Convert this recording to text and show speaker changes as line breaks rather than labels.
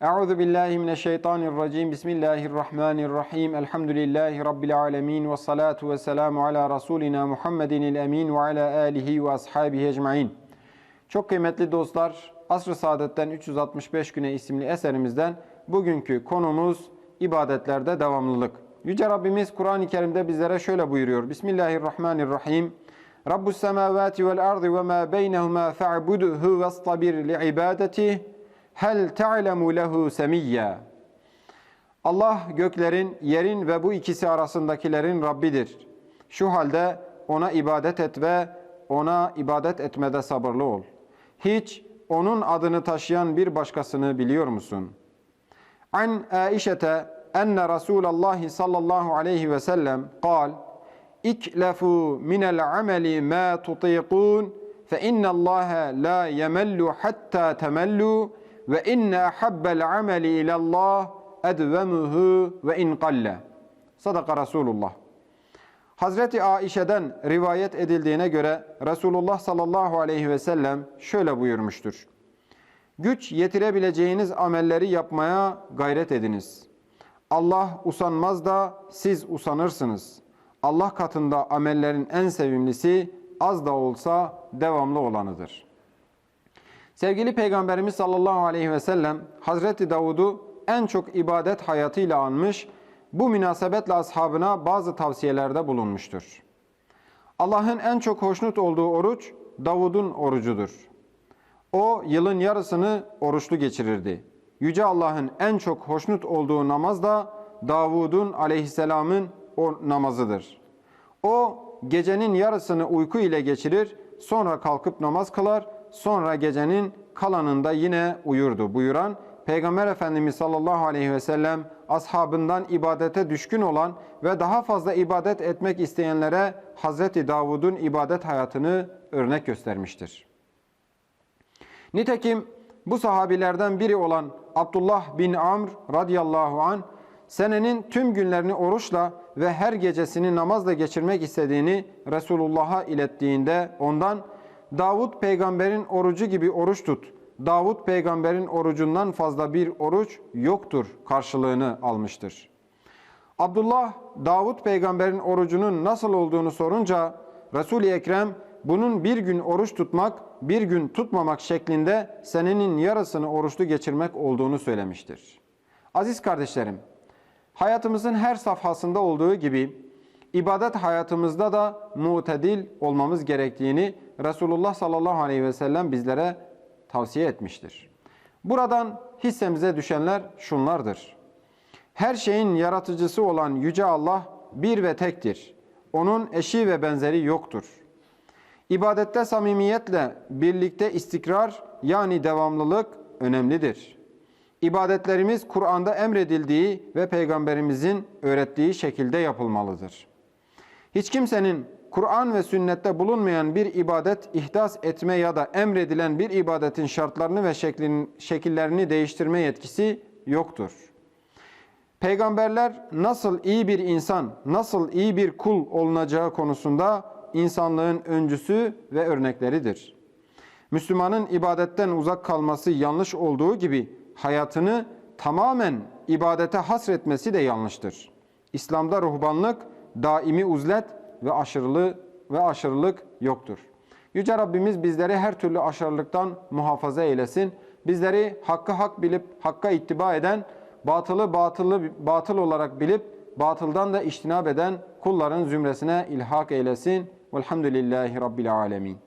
Euzu billahi mineşşeytanirracim. Bismillahirrahmanirrahim. Elhamdülillahi rabbil alamin ve salatu vesselamu ala rasulina Muhammedinil emin ve ala alihi ve ashabihi ecmaîn. Çok kıymetli dostlar, Asr-ı Saadet'ten 365 güne isimli eserimizden bugünkü konumuz ibadetlerde devamlılık. Yüce Rabbimiz Kur'an-ı Kerim'de bizlere şöyle buyuruyor. Bismillahirrahmanirrahim. Rabbus semavati vel ardı ve ma beynehuma fa'budhu vestabir li ibadetihi Hel ta'lemu lehu semiyya. Allah göklerin, yerin ve bu ikisi arasındakilerin Rabbidir. Şu halde ona ibadet et ve ona ibadet etmede sabırlı ol. Hiç onun adını taşıyan bir başkasını biliyor musun? An Aişete enne Resulallah sallallahu aleyhi ve sellem kal İklefu minel ameli ma tutiqun fe innallaha la yemellu hatta temellu ve inne habbel ameli ilallah edvemuhu ve in qalle. Sadaka Resulullah. Hazreti Aişe'den rivayet edildiğine göre Resulullah sallallahu aleyhi ve sellem şöyle buyurmuştur. Güç yetirebileceğiniz amelleri yapmaya gayret ediniz. Allah usanmaz da siz usanırsınız. Allah katında amellerin en sevimlisi az da olsa devamlı olanıdır.'' Sevgili Peygamberimiz sallallahu aleyhi ve sellem Hazreti Davud'u en çok ibadet hayatıyla anmış, bu münasebetle ashabına bazı tavsiyelerde bulunmuştur. Allah'ın en çok hoşnut olduğu oruç Davud'un orucudur. O yılın yarısını oruçlu geçirirdi. Yüce Allah'ın en çok hoşnut olduğu namaz da Davud'un aleyhisselamın o namazıdır. O gecenin yarısını uyku ile geçirir, sonra kalkıp namaz kılar, sonra gecenin kalanında yine uyurdu buyuran Peygamber Efendimiz sallallahu aleyhi ve sellem ashabından ibadete düşkün olan ve daha fazla ibadet etmek isteyenlere Hazreti Davud'un ibadet hayatını örnek göstermiştir. Nitekim bu sahabilerden biri olan Abdullah bin Amr radıyallahu an senenin tüm günlerini oruçla ve her gecesini namazla geçirmek istediğini Resulullah'a ilettiğinde ondan Davut peygamberin orucu gibi oruç tut. Davut peygamberin orucundan fazla bir oruç yoktur karşılığını almıştır. Abdullah Davut peygamberin orucunun nasıl olduğunu sorunca Resul-i Ekrem bunun bir gün oruç tutmak, bir gün tutmamak şeklinde senenin yarısını oruçlu geçirmek olduğunu söylemiştir. Aziz kardeşlerim, hayatımızın her safhasında olduğu gibi ibadet hayatımızda da mutedil olmamız gerektiğini Resulullah sallallahu aleyhi ve sellem bizlere tavsiye etmiştir. Buradan hissemize düşenler şunlardır. Her şeyin yaratıcısı olan Yüce Allah bir ve tektir. Onun eşi ve benzeri yoktur. İbadette samimiyetle birlikte istikrar yani devamlılık önemlidir. İbadetlerimiz Kur'an'da emredildiği ve Peygamberimizin öğrettiği şekilde yapılmalıdır. Hiç kimsenin Kur'an ve sünnette bulunmayan bir ibadet ihdas etme ya da emredilen bir ibadetin şartlarını ve şeklin, şekillerini değiştirme yetkisi yoktur. Peygamberler nasıl iyi bir insan, nasıl iyi bir kul olunacağı konusunda insanlığın öncüsü ve örnekleridir. Müslümanın ibadetten uzak kalması yanlış olduğu gibi hayatını tamamen ibadete hasretmesi de yanlıştır. İslam'da ruhbanlık daimi uzlet ve aşırılık ve aşırılık yoktur. Yüce Rabbimiz bizleri her türlü aşırılıktan muhafaza eylesin. Bizleri hakkı hak bilip hakka ittiba eden, batılı batılı batıl olarak bilip batıldan da iştinab eden kulların zümresine ilhak eylesin. Velhamdülillahi Rabbil alemin.